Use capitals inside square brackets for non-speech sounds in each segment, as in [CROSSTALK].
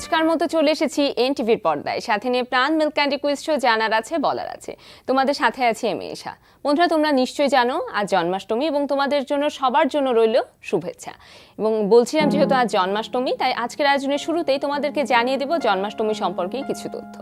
রোজকার মতো চলে এসেছি এন টিভির পর্দায়। সাথে নিয়ে প্রাণ মিল্ক ক্যান্ডি কুইজ জানার আছে, বলার আছে। তোমাদের সাথে আছে আমি এশা বন্ধুরা, তোমরা নিশ্চয়ই জানো, আজ জন্মাষ্টমী এবং তোমাদের জন্য, সবার জন্য রইল শুভেচ্ছা। এবং বলছিলাম যেহেতু আজ জন্মাষ্টমী, তাই আজকের আয়োজনের শুরুতেই তোমাদেরকে জানিয়ে দেব জন্মাষ্টমী সম্পর্কে কিছু তথ্য।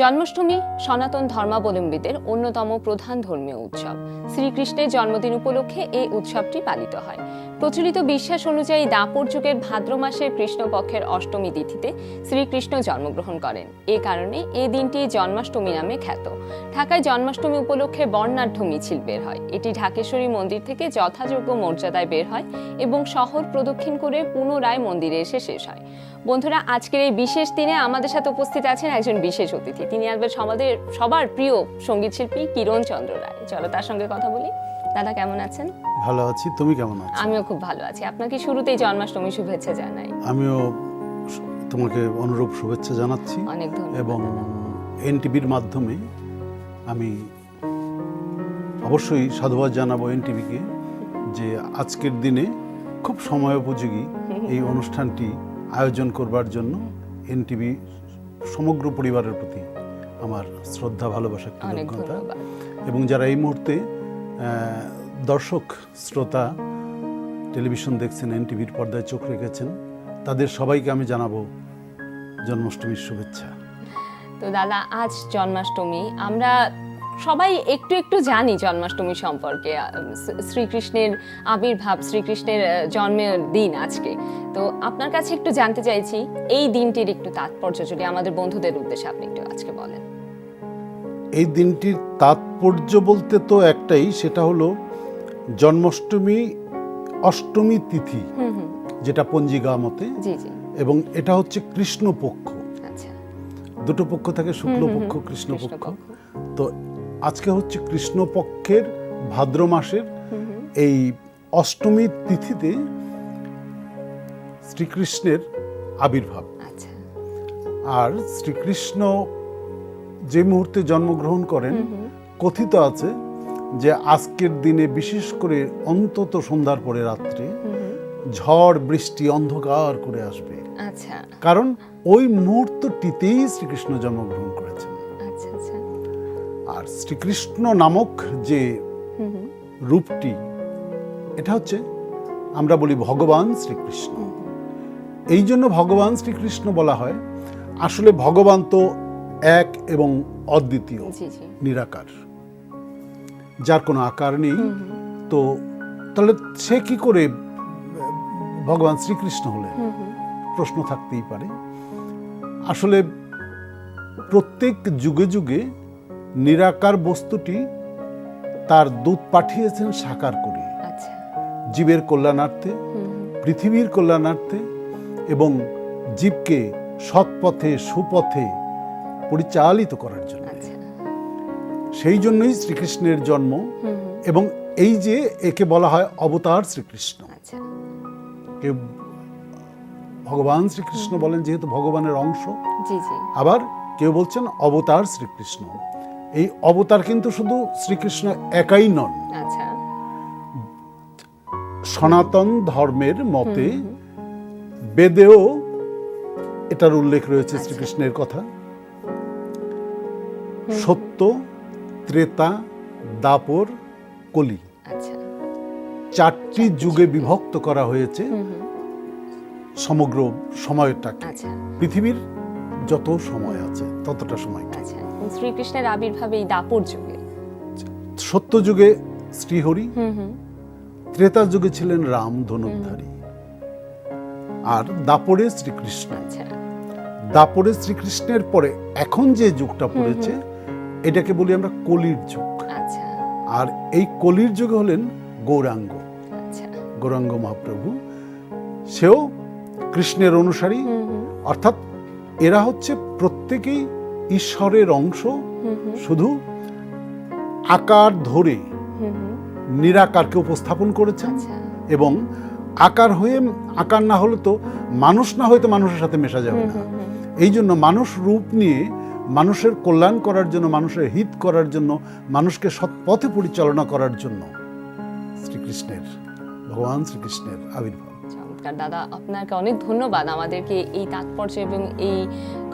জন্মাষ্টমী সনাতন ধর্মাবলম্বীদের অন্যতম প্রধান ধর্মীয় উৎসব। শ্রীকৃষ্ণের জন্মদিন উপলক্ষে এই উৎসবটি পালিত হয়। প্রচলিত বিশ্বাস অনুযায়ী দাপর যুগের ভাদ্র মাসের কৃষ্ণপক্ষের অষ্টমী তিথিতে শ্রীকৃষ্ণ জন্মগ্রহণ করেন। এ কারণে এই দিনটি জন্মাষ্টমী নামে খ্যাত। ঢাকায় জন্মাষ্টমী উপলক্ষে বর্ণাঢ্য মিছিল বের হয়। এটি ঢাকেশ্বরী মন্দির থেকে যথাযোগ্য মর্যাদায় বের হয় এবং শহর প্রদক্ষিণ করে পুনরায় মন্দিরে এসে শেষ হয়। বন্ধুরা আজকের এই বিশেষ দিনে আমাদের সাথে উপস্থিত আছেন একজন বিশেষ অতিথি। তিনি আসবেন সমাদের সবার প্রিয় সংগীত শিল্পী কিরণ চন্দ্র রায়। চলো তার সঙ্গে কথা বলি। দাদা কেমন আছেন? ভালো আছি। তুমি কেমন আছো? আমিও খুব ভালো আছি। আপনাকে শুরুতেই জন্মাষ্টমী শুভেচ্ছা জানাই। আমিও তোমাকে অনুরূপ শুভেচ্ছা জানাচ্ছি। অনেক ধন্যবাদ। এবং এনটিভির মাধ্যমে আমি অবশ্যই সাধুবাদ জানাব এনটিভিকে যে আজকের দিনে খুব সময় উপযোগী এই অনুষ্ঠানটি আয়োজন করবার জন্য এনটিভি সমগ্র পরিবারের প্রতি আমার শ্রদ্ধা ভালোবাসা কৃতজ্ঞতা এবং যারা এই মুহূর্তে দর্শক শ্রোতা টেলিভিশন দেখছেন এনটিভির পর্দায় চোখ রেখেছেন তাদের সবাইকে আমি জানাব জন্মাষ্টমীর শুভেচ্ছা। তো দাদা আজ জন্মাষ্টমী। আমরা সবাই একটু একটু জানি জন্মাষ্টমী সম্পর্কে শ্রীকৃষ্ণের আবির্ভাব শ্রীকৃষ্ণের জন্মের দিন আজকে। তো আপনার কাছে একটু জানতে চাইছি এই দিনটির একটু তাৎপর্য যদি আমাদের বন্ধুদের উদ্দেশ্যে আপনি একটু আজকে বলেন। এই দিনটির তাৎপর্য বলতে তো একটাই সেটা হলো জন্মাষ্টমী অষ্টমী তিথি যেটা পঞ্জিকা মতে। জি জি। এবং এটা হচ্ছে কৃষ্ণপক্ষ। আচ্ছা। দুটো পক্ষ থাকে শুক্লপক্ষ কৃষ্ণপক্ষ। তো আজকে হচ্ছে কৃষ্ণপক্ষের ভাদ্র মাসের এই অষ্টমী তিথিতে শ্রীকৃষ্ণের আবির্ভাব। আচ্ছা। আর শ্রীকৃষ্ণ যে মুহূর্তে জন্মগ্রহণ করেন কথিত আছে যে আজকের দিনে বিশেষ করে অন্তত সন্ধ্যার পরে রাত্রে ঝড় বৃষ্টি অন্ধকার করে আসবে। আচ্ছা। কারণ ওই মুহূর্তটিতেই শ্রীকৃষ্ণ জন্মগ্রহণ করেছেন। আচ্ছা আর শ্রীকৃষ্ণ নামক যে রূপটি এটা হচ্ছে আমরা বলি ভগবান শ্রীকৃষ্ণ। এই জন্য ভগবান শ্রীকৃষ্ণ বলা হয়। আসলে ভগবান তো এক এবং অদ্বিতীয় নিরাকার। যার কোনো আকার নেই। তো তাহলে সে কি করে ভগবান শ্রীকৃষ্ণ হুম। প্রশ্ন থাকতেই পারে। আসলে প্রত্যেক যুগে যুগে নিরাকার বস্তুটি তার দূত পাঠিয়েছেন সাকার করে। আচ্ছা। জীবের কল্যাণার্থে পৃথিবীর কল্যাণার্থে এবং জীবকে সৎ পথে সুপথে পরিচালিত করার জন্য। আচ্ছা। সেই জন্যই শ্রীকৃষ্ণের জন্ম এবং এই যে একে বলা হয় অবতার শ্রীকৃষ্ণ। আচ্ছা। ভগবান শ্রীকৃষ্ণ বলেন যেহেতু ভগবানের অংশ। আবার কেউ বলছেন অবতার শ্রীকৃষ্ণ। এই অবতার কিন্তু শুধু শ্রীকৃষ্ণ একাই নন। আচ্ছা। সনাতন ধর্মের মতে বেদেও এটার উল্লেখ রয়েছে শ্রীকৃষ্ণের কথা। সত্য ত্রেতা দাপর কলি। আচ্ছা। চারটি যুগে বিভক্ত করা হয়েছে। সমগ্র সময়টাকে। আচ্ছা। পৃথিবীর যত সময় আছে ততটা সময় আচ্ছা। শ্রীকৃষ্ণের আবির্ভাব এই দাপর যুগে। সত্য যুগে শ্রীহরি ত্রেতা যুগে ছিলেন রাম ধনুর্ধারী। আর দাপরে শ্রীকৃষ্ণ। আচ্ছা। দাপরে শ্রীকৃষ্ণের পরে এখন যে যুগটা পড়েছে এটাকে বলি আমরা কলির যুগ। আচ্ছা। আর এই কলির যুগে হলেন গৌরাঙ্গ। আচ্ছা। গৌরাঙ্গ মহাপ্রভু। সেও কৃষ্ণের অনুসারী। অর্থাৎ এরা হচ্ছে প্রত্যেকেই ঈশ্বরের অংশ শুধু আকার ধরে নিরাকারকে উপস্থাপন করেছেন আচ্ছা। এবং আকার হয়ে আকার না হলে তো মানুষ না হয়তো মানুষের সাথে মেশা যাবে না। এই জন্য মানুষ রূপ নিয়ে মানুষের কল্যাণ করার জন্য মানুষের হিত করার জন্য মানুষকে সৎ পথে পরিচালনা করার জন্য শ্রীকৃষ্ণের ভগবান শ্রীকৃষ্ণের আবির্ভাব। চমৎকার দাদা। আপনাকে অনেক ধন্যবাদ আমাদেরকে এই তাৎপর্য এবং এই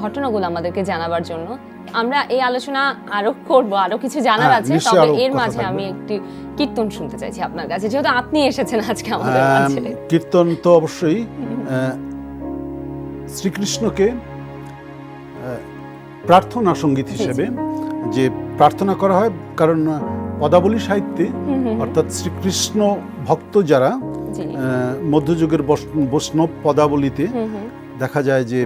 ঘটনাগুলো আমাদেরকে জানাবার জন্য। আমরা এই আলোচনা আরও করব আরও কিছু জানার হ্যাঁ, আছে তবে এর মাঝে আমি একটি কীর্তন শুনতে চাইছি আপনার কাছে যেহেতু আপনি এসেছেন আজকে আমাদের আহ, মাঝে। কীর্তন তো অবশ্যই শ্রীকৃষ্ণকে প্রার্থনা সংগীত হিসেবে যে প্রার্থনা করা হয় কারণ পদাবলী সাহিত্যে অর্থাৎ শ্রীকৃষ্ণ ভক্ত যারা মধ্যযুগের বৈষ্ণব পদাবলীতে দেখা যায় যে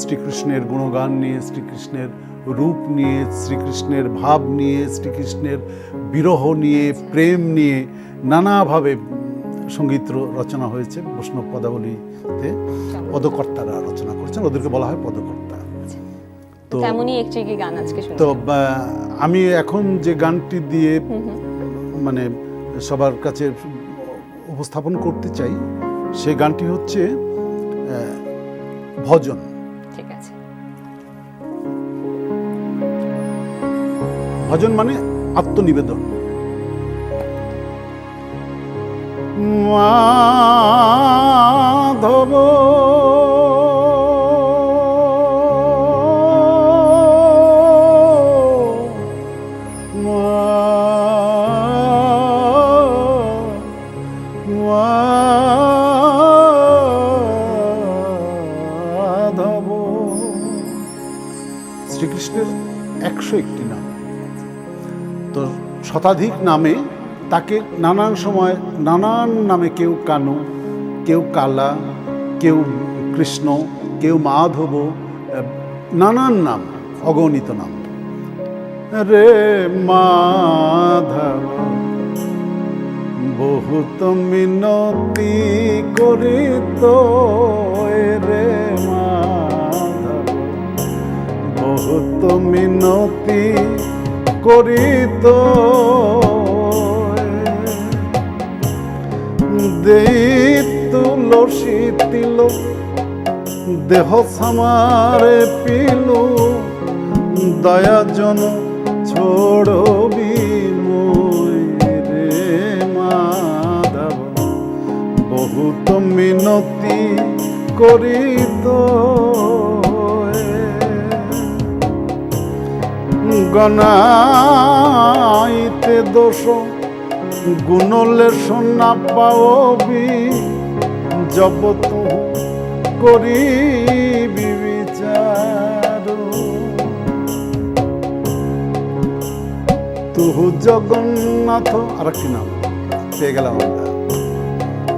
শ্রীকৃষ্ণের গুণগান নিয়ে শ্রীকৃষ্ণের রূপ নিয়ে শ্রীকৃষ্ণের ভাব নিয়ে শ্রীকৃষ্ণের বিরহ নিয়ে প্রেম নিয়ে নানাভাবে সংগীত রচনা হয়েছে বৈষ্ণব পদাবলীতে। পদকর্তারা রচনা করেছেন ওদেরকে বলা হয় পদকর্তা। তো গান আজকে তো আমি এখন যে গানটি দিয়ে মানে সবার কাছে উপস্থাপন করতে চাই সে গানটি হচ্ছে ভজন। ঠিক আছে। ভজন মানে আত্মনিবেদন। মাধব শতাধিক নামে তাকে নানান সময় নানান নামে কেউ কানু, কেউ কালা, কেউ কৃষ্ণ, কেউ মাধব নানান নাম, অগণিত নাম। রে মাধব, বহুত মিনতি করিত রে মাধব, বহুত মিনতি করিত। দেই তুলসী তিল, দেহ সামারে পিলু দয়াজন ছোড়বি মই রে মাধব। বহুত মিনতি করিত। গনাইতে দোষ গুণলে সোনা পাওবি জব তু করিবি বিচার। তুহু জগন্নাথ আর একটি নাম পেয়ে গেলাম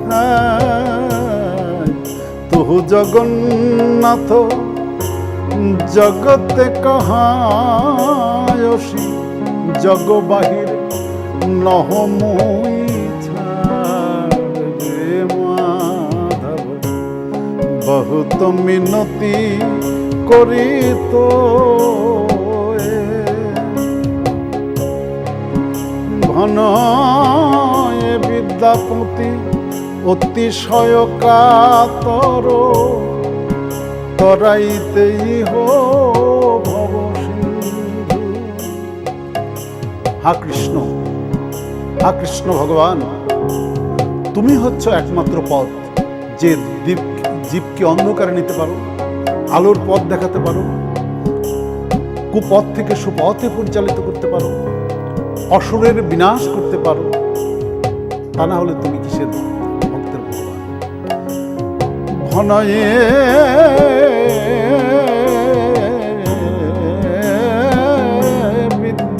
হ্যাঁ, তুহু জগন্নাথ জগতে কহায়সি, জগ বাহির নহমুই ছাড় রে মাধব। বহুত মিনতি করি তো ঘন বিদ্যাপতি অতিশয় কাতর। তরাইতেই হো ভব হা কৃষ্ণ হা কৃষ্ণ ভগবান, তুমি হচ্ছ একমাত্র পথ যে দ্বীপ জীবকে অন্ধকারে নিতে পারো, আলোর পথ দেখাতে পারো, কুপথ থেকে সুপথে পরিচালিত করতে পারো, অসুরের বিনাশ করতে পারো, তা না হলে তুমি কিসের ভক্তের ভগবান? ঘনয়ে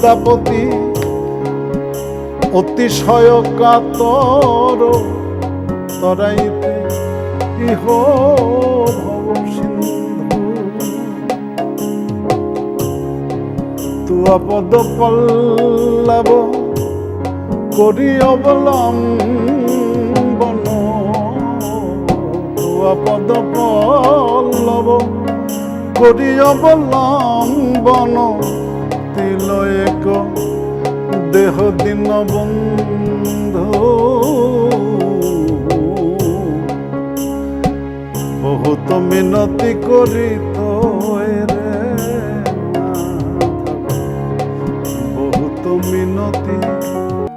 বিদ্যাপতি অতিশয় কাতর তরাইতে ইহ ভব পদ পল্লব করি অবলম্বন। তুয়া পদ পল্লব করি অবলম্বন। এক দেহ দিন বন্ধু। বহুত মিনতি করি রে বহুত মিনতি।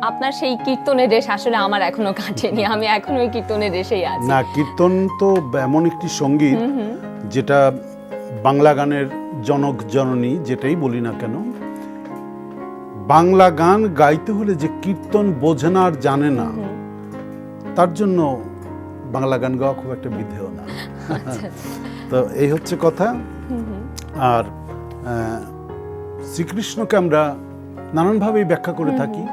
আপনার সেই কীর্তনের রেশ আসলে আমার এখনও কাটেনি আমি এখনও ওই কীর্তনের রেশেই আছি। না কীর্তন তো এমন একটি সংগীত যেটা বাংলা গানের জনক জননী যেটাই বলি না কেন বাংলা গান গাইতে হলে যে কীর্তন বোঝে না আর জানে না তার জন্য বাংলা গান গাওয়া খুব একটা বিধেয় না। আচ্ছা, [LAUGHS] তো এই হচ্ছে কথা। আর শ্রীকৃষ্ণকে আমরা নানানভাবেই ব্যাখ্যা করে থাকি।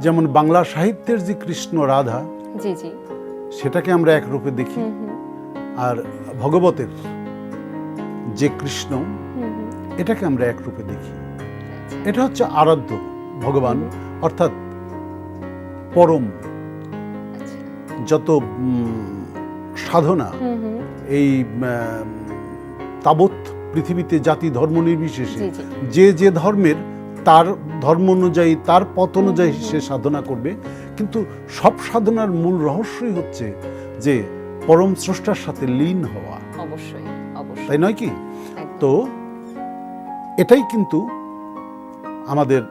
যেমন বাংলা সাহিত্যের যে কৃষ্ণ রাধা সেটাকে আমরা এক রূপে দেখি আর ভগবতের যে কৃষ্ণ এটাকে আমরা এক রূপে দেখি। এটা হচ্ছে আরাধ্য ভগবান অর্থাৎ পরম যত সাধনা এই তাবৎ পৃথিবীতে জাতি ধর্ম নির্বিশেষে। যে যে ধর্মের তার ধর্ম অনুযায়ী তার পথ অনুযায়ী সে সাধনা করবে। কিন্তু সব সাধনার মূল রহস্যই হচ্ছে যে পরম স্রষ্টার সাথে লীন হওয়া। অবশ্যই অবশ্যই। তাই নয় কি? তো এটাই কিন্তু আমাদের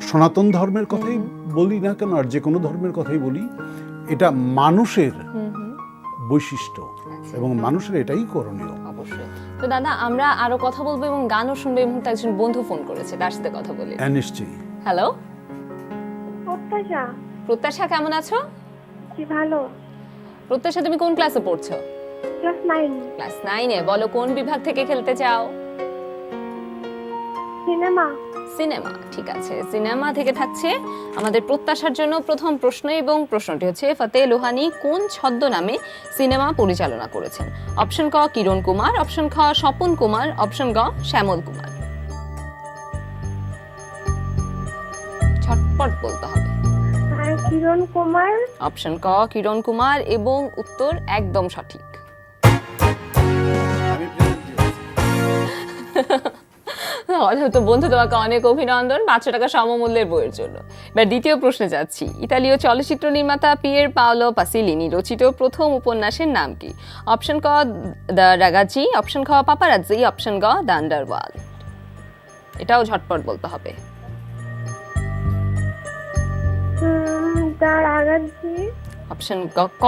সনাতন ধর্মের কথাই বলি না কেন আর যে কোনো ধর্মের কথাই বলি এটা মানুষের বৈশিষ্ট্য এবং মানুষের এটাই করণীয়। অবশ্যই। তো দাদা আমরা আরও কথা বলব এবং গানও শুনব এই মুহূর্তে একজন বন্ধু ফোন করেছে তার সাথে কথা বলি। হ্যাঁ নিশ্চয়ই। হ্যালো? প্রত্যাশা। প্রত্যাশা কেমন আছো? কি ভালো। প্রত্যাশা তুমি কোন ক্লাসে পড়ছো? Class nine. ক্লাস নাইনে। বলো কোন বিভাগ থেকে খেলতে চাও? সিনেমা? সিনেমা ঠিক আছে। সিনেমা থেকে থাকছে আমাদের প্রত্যাশার জন্য প্রথম প্রশ্ন এবং প্রশ্নটি হচ্ছে ফতে লোহানি কোন ছদ্মনামে সিনেমা পরিচালনা করেছেন? অপশন ক কিরণ কুমার অপশন খ স্বপন কুমার অপশন গ শ্যামল কুমার। ছটপট বলতে হবে। কিরণ কুমার? অপশন ক কিরণ কুমার এবং উত্তর একদম সঠিক। [LAUGHS] তো বন্ধু তোমাকে অনেক অভিনন্দন পাঁচশো টাকা সমমূল্যের বইয়ের জন্য। এবার দ্বিতীয় প্রশ্নে যাচ্ছি। ইতালীয় চলচ্চিত্র নির্মাতা পিয়ের পাওলো পাসিলিনি রচিত প্রথম উপন্যাসের নাম কি? অপশন ক দ্য রাগাজি অপশন খ পাপারাজি অপশন গ এটাও ঝটপট বলতে হবে। অপশন ক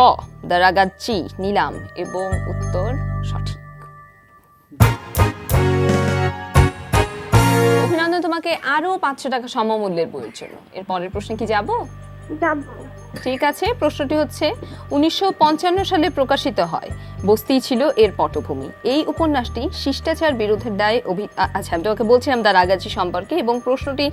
দ্য রাগাচ্চি নিলাম এবং উত্তর সঠিক। অভিনন্দন তোমাকে আরও পাঁচশো টাকা সমমূল্যের বইয়ের জন্য। এর পরের প্রশ্নে কি যাব? ঠিক আছে প্রশ্নটি হচ্ছে উনিশশো পঞ্চান্ন সালে প্রকাশিত হয় বস্তি ছিল এর পটভূমি। এই উপন্যাসটি শিষ্টাচার বিরোধের দায়ে অভি আচ্ছা আমি তোমাকে বলছিলাম তার আগাছি সম্পর্কে এবং প্রশ্নটি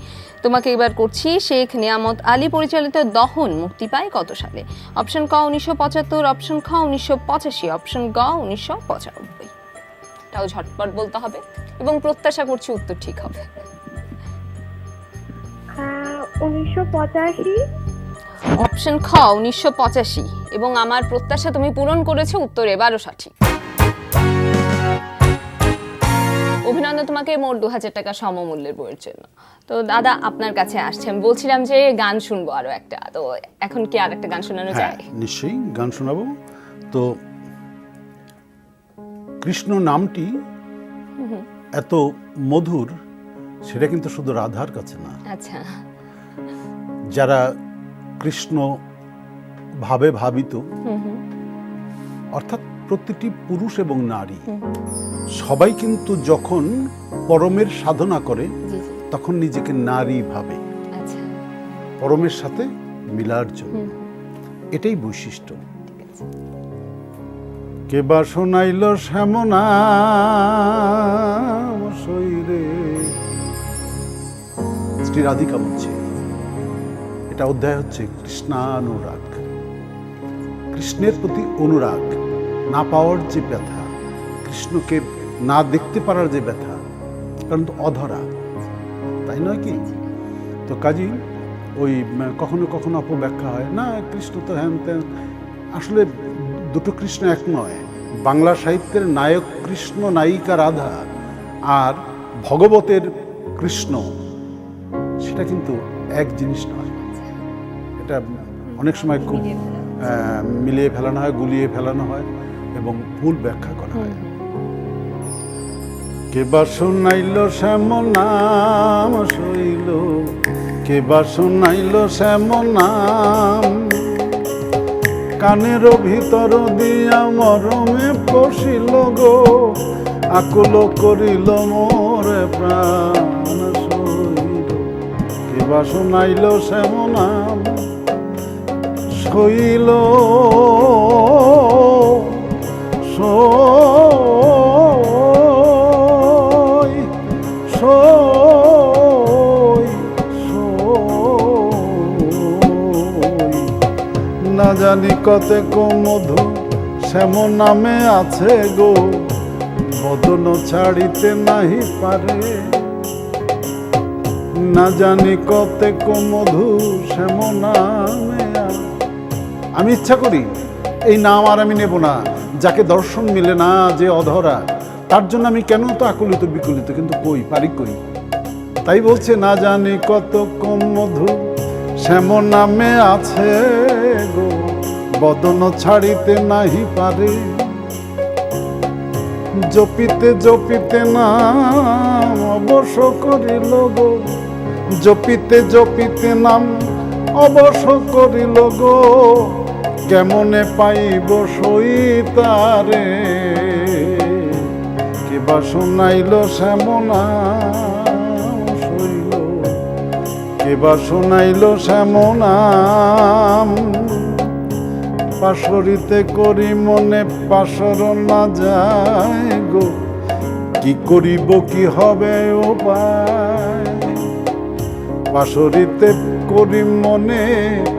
তোমাকে এবার করছি শেখ নিয়ামত আলী পরিচালিত দহন মুক্তি পায় কত সালে? অপশন ক উনিশশো পঁচাত্তর অপশন খ উনিশশো পঁচাশি অপশন গ উনিশশো পঁচানব্বই। এটাও ঝটপট বলতে হবে এবং প্রত্যাশা করছি উত্তর ঠিক হবে। উনিশশো পঁচাশি? অপশন খ উনিশশো পঁচাশি। এবং আমার প্রত্যাশা তুমি পূরণ করেছ উত্তর এবারও সঠিক। অভিনন্দন তোমাকে মোট দু হাজার টাকা সমমূল্যের বইয়ের জন্য। তো দাদা আপনার কাছে আসছে। আমি বলছিলাম যে গান শুনব আরও একটা। তো এখন কি আর একটা গান শোনানো হ্যাঁ যায়? নিশ্চয়ই গান শোনাবো। তো কৃষ্ণ নামটি এত মধুর সেটা কিন্তু শুধু রাধার কাছে না। আচ্ছা। যারা কৃষ্ণ ভাবে ভাবিত অর্থাৎ প্রতিটি পুরুষ এবং নারী সবাই কিন্তু যখন পরমের সাধনা করে তখন নিজেকে নারী ভাবে। আচ্ছা। পরমের সাথে মিলার জন্য এটাই বৈশিষ্ট্য। ঠিক বা শোনাইল শ্যামনা শৈরে? রাধিকা বলছে, এটা অধ্যায় হচ্ছে কৃষ্ণানুরাগ। কৃষ্ণের প্রতি অনুরাগ, না পাওয়ার যে ব্যথা, কৃষ্ণকে না দেখতে পারার যে ব্যথা, কারণ তো অধরা, তাই নয় কি? তো কাজী, ওই কখনো কখনো অপব্যাখ্যা হয়, না, কৃষ্ণ তো হ্যান আসলে দুটো কৃষ্ণ এক নয়। বাংলা সাহিত্যের নায়ক কৃষ্ণ নায়িকা রাধা আর ভগবতের কৃষ্ণ। সেটা কিন্তু এক জিনিস নয়। এটা অনেক সময় খুব মিলিয়ে ফেলানো। হয় গুলিয়ে ফেলানো হয় এবং ভুল ব্যাখ্যা করা হয়। কেবা শুনাইল শ্যাম নাম শৈল কে বা শোনাইল শ্যামল নাম কানের ভিতর দিয়া মরমে পশিল গো। আকুল করিল মোরে প্রাণ সইল কে বা শোনাইল শ্যামল নাম শৈল সই না জানি কত মধু, শ্যাম নামে আছে গো। বদন ছাড়িতে নাহি পারে। না জানি কত মধু, শ্যাম নামে আমি ইচ্ছা করি, এই নাম আর আমি নেব না। যাকে দর্শন মিলে না যে অধরা, তার জন্য আমি কেন তো আকুলিত বিকুলিত, কিন্তু কই, পারি কই? তাই বলছে, না জানি কত কম মধু, শ্যাম নামে আছে গো। বদন ছাড়িতে নাহি পারে। জপিতে জপিতে নাম অবশ্য করিল গো। জপিতে জপিতে নাম অবশ্য করিল গো। কেমনে পাইব সইতারে? কিবা শোনাইল শ্যামনা শৈল কিবা শোনাইল শ্যামনাম পাশরিতে করি মনে পাশর না যায় গো। কি করিব, কি হবে উপায়? পাশরিতে করি মনে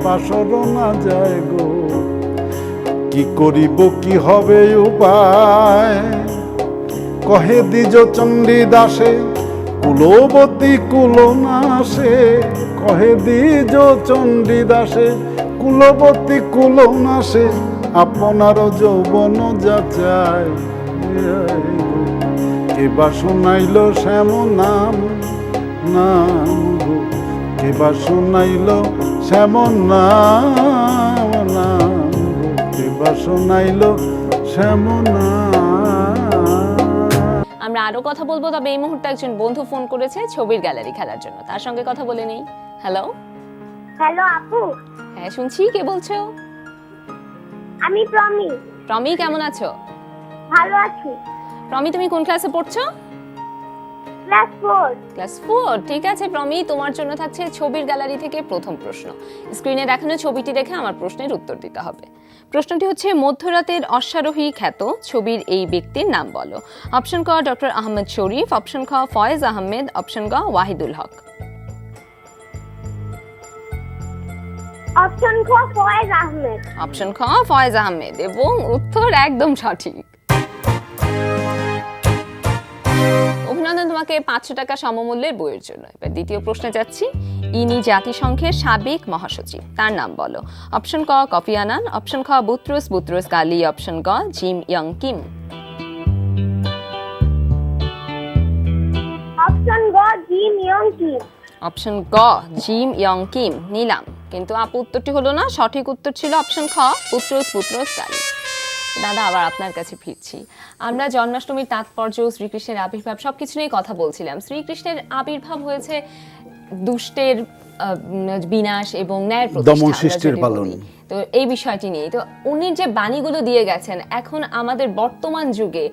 পাশর না যায় গো। কি করিব, কি হবে উপায়? কহে দ্বিজ চণ্ডী দাসে, কুলবতী কুলনাশে। কহে দ্বিজ চণ্ডী দাসে কুলবতী কুলনাশে আপনার যৌবন যাচায় কেবা শোনাইল শ্যাম নাম নাম কেবা শোনাইল শ্যাম নাম নাম কেবা শোনাইল শ্যাম নাম। আমরা আরও কথা বলব, তবে এই মুহূর্তে একজন বন্ধু ফোন করেছে ছবির গ্যালারি খেলার জন্য। তার সঙ্গে কথা বলে নেই। হ্যালো হ্যালো আপু। হ্যাঁ শুনছি। কে বলছো? আমি প্রমি। প্রমি কেমন আছো? ভালো আছি। প্রমি তুমি কোন ক্লাসে পড়ছো? ক্লাস ফোর ক্লাস ফোর ঠিক আছে প্রমি। তোমার জন্য থাকছে ছবির গ্যালারি থেকে প্রথম প্রশ্ন। স্ক্রিনে দেখানো ছবিটি দেখে আমার প্রশ্নের উত্তর দিতে হবে। প্রশ্নটি হচ্ছে মধ্যরাতের অশ্বারোহী খ্যাত ছবির এই ব্যক্তির নাম বলো। অপশন ক ডক্টর আহমেদ শরীফ অপশন খ ফয়েজ আহমেদ অপশন গ ওয়াহিদুল হক অপশন খ ফয়েজ আহমেদ অপশন খ ফয়েজ আহমেদ এবং উত্তর একদম সঠিক। অভিনন্দন তোমাকে পাঁচশো টাকা সমমূল্যের বইয়ের জন্য। এবার দ্বিতীয় প্রশ্নে যাচ্ছি। ইনি জাতিসংঘের সাবেক মহাসচিব। তার নাম বলো। অপশন ক কফি আনান। অপশন খ বুত্রুস বুত্রুস গালি। অপশন গ জিম ইয়ং কিম। অপশন গ জি মিয়ং কি অপশন গ জিম ইয়ং কিম। নিলাম। কিন্তু আপু উত্তরটি হলো না সঠিক উত্তর ছিল অপশন খ পুত্রস পুত্রস কালী দাদা আবার আপনার কাছে ফিরছি। আমরা জন্মাষ্টমীর তাৎপর্য শ্রীকৃষ্ণের আবির্ভাব সব কিছু নিয়ে কথা বলছিলাম। শ্রীকৃষ্ণের আবির্ভাব হয়েছে দুষ্টের বিনাশ এবং ন্যায়ের প্রতিষ্ঠা, দমন সৃষ্টির পালন। তো এই বিষয়টি নিয়ে। তো উনি যে বাণীগুলো দিয়ে গেছেন এখন আমাদের বর্তমান যুগে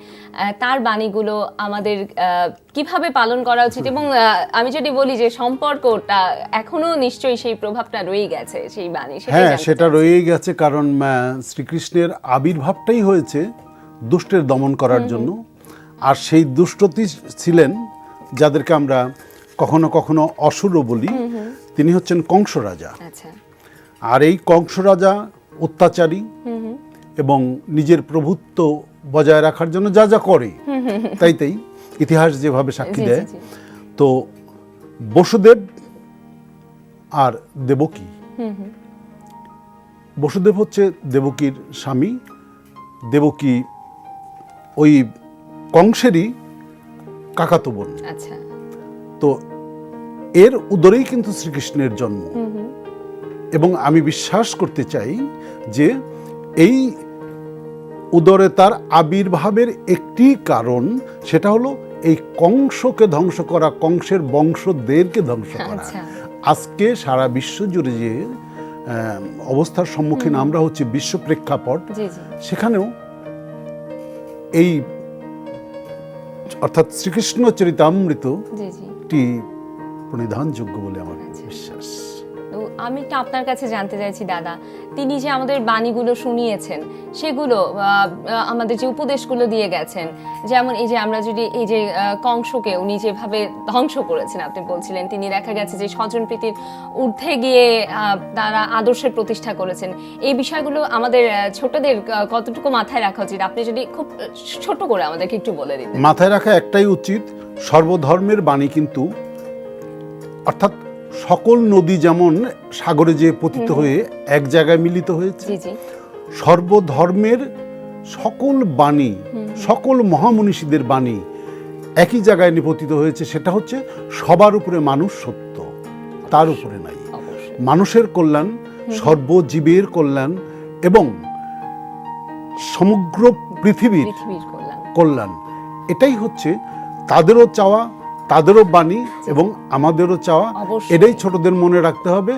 তার বাণীগুলো আমাদের কীভাবে পালন করা উচিত এবং আমি যদি বলি যে সম্পর্কটা এখনও নিশ্চয়ই সেই প্রভাবটা রয়ে গেছে সেই বাণী হ্যাঁ সেটা। রয়েই গেছে কারণ শ্রীকৃষ্ণের আবির্ভাবটাই হয়েছে দুষ্টের দমন করার জন্য। আর সেই দুষ্টতি ছিলেন যাদেরকে আমরা কখনো কখনো অসুরও বলি। তিনি হচ্ছেন কংস রাজা। আচ্ছা। আর এই কংস রাজা অত্যাচারী এবং নিজের প্রভুত্ব বজায় রাখার জন্য যা যা করে তাই তাই ইতিহাস যেভাবে সাক্ষী দেয়। তো বসুদেব আর দেবকী। বসুদেব হচ্ছে দেবকীর স্বামী। দেবকী ওই কংসেরই কাকাতো বোন। আচ্ছা। তো এর উদরেই কিন্তু শ্রীকৃষ্ণের জন্ম। এবং আমি বিশ্বাস করতে চাই যে এই উদরে তার আবির্ভাবের একটি কারণ সেটা হলো এই কংসকে ধ্বংস করা কংসের বংশদেরকে ধ্বংস করা। আচ্ছা। আজকে সারা বিশ্ব জুড়ে যে অবস্থার সম্মুখীন আমরা হচ্ছে বিশ্ব প্রেক্ষাপট সেখানেও এই অর্থাৎ শ্রীকৃষ্ণ চরিতামৃত জি জি একটি প্রণিধানযোগ্য বলে আমার আমি একটু আপনার কাছে জানতে চাইছি, দাদা। তিনি যে আমাদের বাণীগুলো শুনিয়েছেন, সেগুলো আমাদের যে উপদেশগুলো দিয়ে গেছেন, যেমন এই যে আমরা যদি, এই যে কংসকে উনি যেভাবে ধ্বংস করেছেন, আপনি বলছিলেন, তিনি দেখা গেছে যে স্বজন প্রীতির ঊর্ধ্বে গিয়ে তারা আদর্শের প্রতিষ্ঠা করেছেন। এই বিষয়গুলো আমাদের ছোটদের কতটুকু মাথায় রাখা উচিত? আপনি যদি খুব ছোট করে আমাদেরকে একটু বলে দিন মাথায় রাখা একটাই উচিত, সর্বধর্মের বাণী কিন্তু, অর্থাৎ সকল নদী যেমন সাগরে যে পতিত হয়ে এক জায়গায় মিলিত হয়েছে সর্বধর্মের সকল বাণী সকল মহামনীষীদের বাণী একই জায়গায় নিপতিত হয়েছে সেটা হচ্ছে সবার উপরে মানুষ সত্য তার উপরে নাই। মানুষের কল্যাণ সর্বজীবের কল্যাণ এবং সমগ্র পৃথিবীর কল্যাণ এটাই হচ্ছে তাদেরও চাওয়া তাদেরও বাণী এবং আমাদেরও চাওয়া। এটাই ছোটদের মনে রাখতে হবে।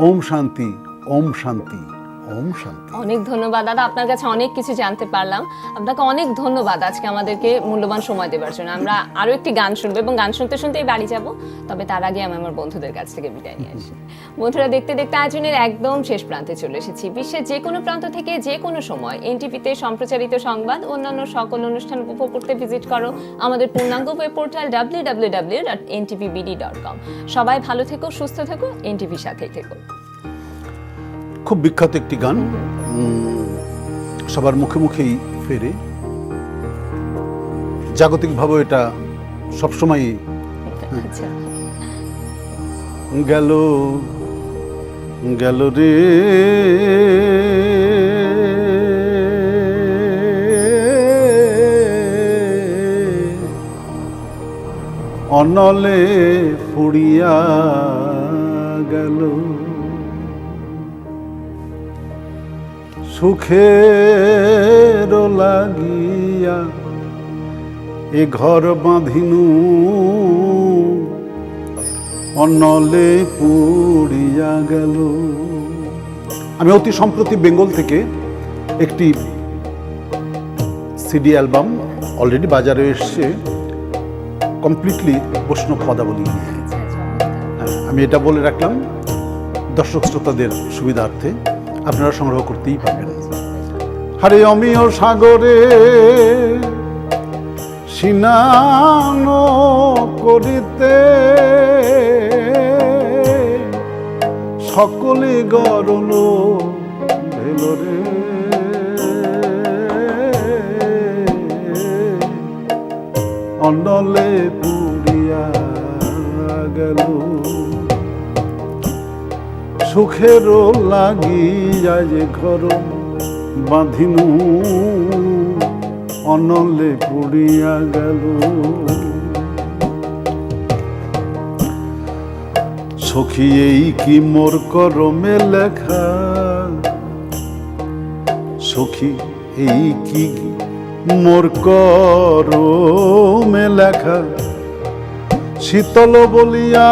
ওম শান্তি ওম শান্তি। ওম শান্তি। অনেক ধন্যবাদ। দাদা, আপনার কাছে অনেক কিছু জানতে পারলাম। আপনাকে অনেক ধন্যবাদ আজকে আমাদেরকে মূল্যবান সময় দেওয়ার জন্য। আমরা আরও একটি গান শুনব এবং গান শুনতে শুনতেই বাড়ি যাব। তবে তার আগে আমি আমার বন্ধুদের কাছ থেকে বিদায় নিয়ে আসি। বন্ধুরা, দেখতে দেখতে আয়োজনের একদম শেষ প্রান্তে চলে এসেছি। বিশ্বের যে কোনো প্রান্ত থেকে যে কোনো সময় এনটিভিতে সম্প্রচারিত সংবাদ, অন্যান্য সকল অনুষ্ঠান উপভোগ করতে ভিজিট করো আমাদের পূর্ণাঙ্গ web portal W W W dot NTVBD dot com. সবাই ভালো থেকো, সুস্থ থেকো এনটিভির সাথেই থেকো। খুব বিখ্যাত একটি গান। সবার মুখে মুখেই ফেরে। জাগতিকভাবে এটা সবসময় আচ্ছা। গেল গেল রে। অনলে ফুড়িয়া গেল। সুখের লাগিয়া এ ঘর বাঁধিনু। অনলে পুড়িয়া গেল। আমি অতি সম্প্রতি বেঙ্গল থেকে একটি সিডি অ্যালবাম অলরেডি বাজারে এসছে কমপ্লিটলি বৈষ্ণব পদাবলী। আচ্ছা। হ্যাঁ, আমি এটা বলে রাখলাম দর্শক শ্রোতাদের সুবিধার্থে। আপনারা সংগ্রহ করতেই পারবেন। হারে অমিয় সাগরে সিনান করিতে সকলে গরল ভেলরে অন্ডলে পুড়িয়া গেল। সুখেরও লাগিয়া যে ঘর বাঁধিনু, অনলে পুড়িয়া গেল। সখী, এই কি মোর করমে লেখা? সখী, এই কি মোর করমে লেখা? শীতল বলিয়া